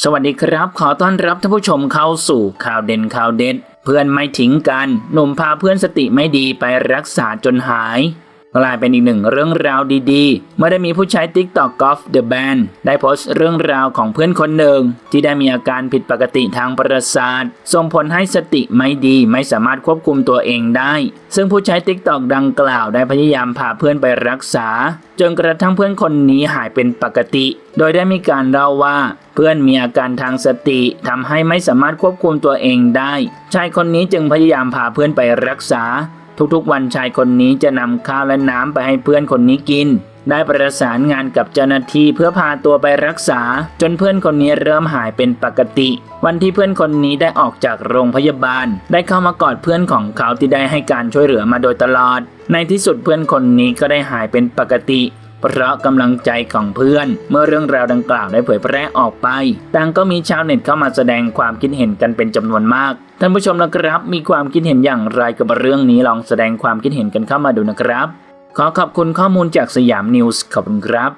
สวัสดีครับ ขอต้อนรับท่านผู้ชมเข้าสู่ข่าวเด่นข่าวเด็ด เพื่อนไม่ทิ้งกัน หนุ่มพาเพื่อนสติไม่ดีไปรักษาจนหาย กลายเป็นอีกหนึ่งเรื่องราวดีๆ เมื่อได้มีผู้ใช้ TikTok Golf The Band ได้โพสต์เรื่องราวของเพื่อนคนหนึ่ง ที่ได้มีอาการผิดปกติทางประสาทส่งผลให้สติไม่ดีไม่สามารถควบคุมตัวเองได้ ซึ่งผู้ใช้ TikTok ดังกล่าวได้พยายามพาเพื่อนไปรักษา จนกระทั่งเพื่อนคนนี้หายเป็นปกติ โดยได้มีการเล่าว่าเพื่อนมีอาการทางสติทำให้ไม่สามารถควบคุมตัวเองได้ ชายคนนี้จึงพยายามพาเพื่อนไปรักษา ทุกๆวันชายคนนี้จะนำข้าวและน้ำไปให้เพื่อนคนนี้กิน ได้ประสานงานกับเจ้าหน้าที่เพื่อพาตัวไปรักษา จนเพื่อนคนนี้เริ่มหายเป็นปกติ วันที่เพื่อนคนนี้ได้ออกจากโรงพยาบาล ได้เข้ามากอดเพื่อนของเขาที่ได้ให้การช่วยเหลือมาโดยตลอด ในที่สุดเพื่อนคนนี้ก็ได้หายเป็นปกติ เพราะกำลังใจของเพื่อน เมื่อเรื่องราวดังกล่าวได้เผยแพร่ออกไปต่างก็มีชาวเน็ตเข้ามาแสดงความคิดเห็นกันเป็นจำนวนมากท่านผู้ชมนะครับ มีความคิดเห็นอย่างไรกับเรื่องนี้ลองแสดงความคิดเห็นกันเข้ามาดูนะครับ ขอขอบคุณข้อมูลจากสยามนิวส์ขอบคุณครับ